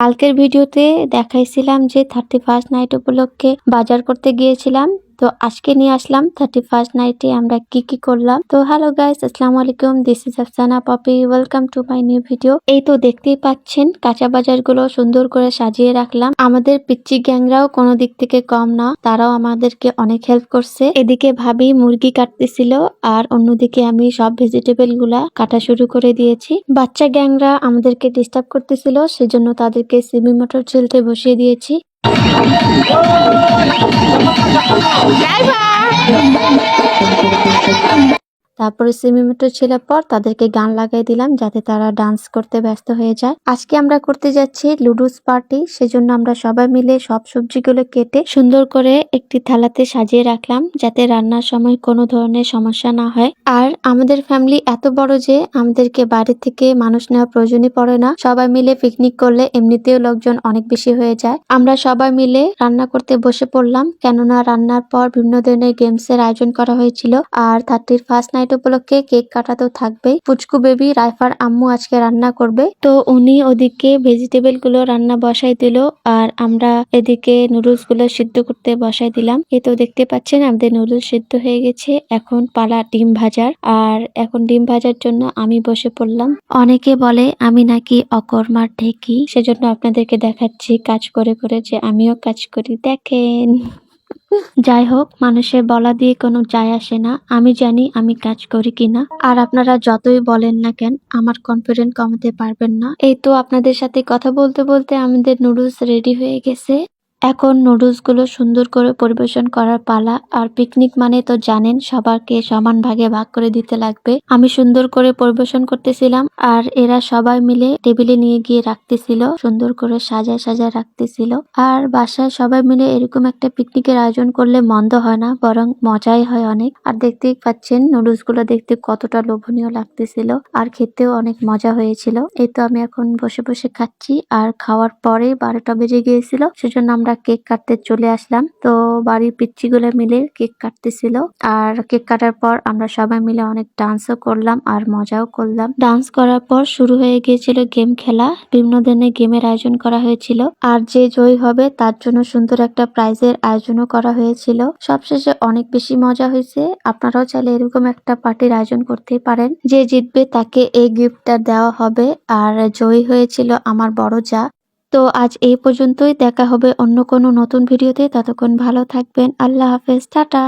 কালকের ভিডিওতে দেখাইছিলাম যে থার্টি ফার্স্ট নাইট উপলক্ষে বাজার করতে গিয়েছিলাম। তো আজকে নিয়ে আসলাম থার্টি ফার্স্ট নাইটে আমরা কি কি করলাম। তো হ্যালো গাইস আসসালামু আলাইকুম this is Afsana Popy welcome to my new video এই তো দেখতেই পাচ্ছেন, কাঁচা বাজারগুলো সুন্দর করে সাজিয়ে রাখলাম। আমাদের পিচ্চি গ্যাংরাও কোনো দিক থেকে কম না, তারাও আমাদেরকে অনেক হেল্প করছে। এদিকে ভাবি মুরগি কাটতেছিল, আর অন্যদিকে আমি সব ভেজিটেবলগুলা কাটা শুরু করে দিয়েছি। বাচ্চা গ্যাংরা আমাদেরকে ডিস্টার্ব করতেছিল, সেজন্য তাদেরকে সিমি মোটর ছেলতে বসিয়ে দিয়েছি। 来吧。তারপরে সেমি মিটার ছেলের পর তাদেরকে গান লাগাই দিলাম যাতে তারা ডান্স করতে ব্যস্ত হয়ে যায়। আজকে আমরা করতে যাচ্ছি লুডুস পার্টি সেজন্য আমরা সবাই মিলে সব সবজিগুলো কেটে সুন্দর করে একটি থালাতে সাজিয়ে রাখলাম যাতে রান্নার সময় কোনো ধরনের সমস্যা না হয়। আর আমাদের ফ্যামিলি এত বড় যে আমাদেরকে বাড়ি থেকে মানুষ নেওয়ার প্রয়োজনই পড়ে না। সবাই মিলে পিকনিক করলে এমনিতেও লোকজন অনেক বেশি হয়ে যায়। আমরা সবাই মিলে রান্না করতে বসে পড়লাম কেননা রান্নার পর বিভিন্ন ধরনের গেমস এর আয়োজন করা হয়েছিল। আর থার্টির ফার্স্ট নাইট উপলক্ষে কেক কাটা তো থাকবেই পুচকু বেবি রাইফার আম্মু আজকে রান্না করবে। তো উনি ওদিকে ভেজিটেবলগুলো রান্না বসাই দিল আর আমরা এদিকে নুডলসগুলো সিদ্ধ করতে বসাই দিলাম। এ তো দেখতে পাচ্ছেন আমাদের নুডলস সিদ্ধ হয়ে গেছে। এখন পালা ডিম ভাজার। আর এখন ডিম ভাজার জন্য আমি বসে পড়লাম। অনেকে বলে, আমি নাকি অকর্মার ঢেকি? সেজন্য আপনাদেরকে দেখাচ্ছি কাজ করে করে যে আমিও কাজ করি। দেখেন। যাই হোক, মানুষের বলা দিয়ে কোনো যায় আসে না। আমি জানি আমি কাজ করি কিনা আর আপনারা যতই বলেন না কেন, আমার কনফিডেন্ট কমাতে পারবেন না। এই তো আপনাদের সাথে কথা বলতে বলতে আমাদের নুডলস রেডি হয়ে গেছে। এখন নুডলসগুলো সুন্দর করে পরিবেশন করার পালা, আর পিকনিক মানে তো জানেন, সবারকে সমান ভাগে ভাগ করে দিতে লাগবে। আমি সুন্দর করে পরিবেশন করতেছিলাম, আর এরা সবাই মিলে টেবিলে নিয়ে গিয়ে রাখতেছিল, সুন্দর করে সাজায় সাজায় রাখতেছিল। আর বাসায় সবাই মিলে এরকম একটা পিকনিকের আয়োজন করলে মন্দ হয় না, বরং মজাই হয় অনেক। আর দেখতেই পাচ্ছেন নুডলসগুলো দেখতে কতটা লোভনীয় লাগতেছিল, আর খেতেও অনেক মজা হয়েছিল। এই তো আমি এখন বসে বসে খাচ্ছি, আর খাওয়ার পরে বারোটা বেজে গিয়েছিল, সেজন্য আমরা কেক কাটতে চলে আসলাম। তো বাড়ির পিচ্চিগুলো মিলে কেক কাটতেছিল। আর কেক কাটার পর আমরা সবাই মিলে অনেক ডান্সও করলাম আর মজাও করলাম। ডান্স করার পর শুরু হয়ে গিয়েছিল গেম খেলা। বিভিন্ন ধরনের গেমের আয়োজন করা হয়েছিল। আর যে জয়ী হবে তার জন্য সুন্দর একটা প্রাইজের আয়োজনও করা হয়েছিল। সবশেষে অনেক বেশি মজা হয়েছে। আপনারাও চাইলে এরকম একটা পার্টির আয়োজন করতেই পারেন। যে জিতবে তাকে এই গিফটটা দেওয়া হবে। আর জয়ী হয়েছিল আমার বড় যা। তো আজ এই পর্যন্তই। দেখা হবে অন্য কোনো নতুন ভিডিওতে। ততক্ষণ ভালো থাকবেন। আল্লাহ হাফেজ। টাটা।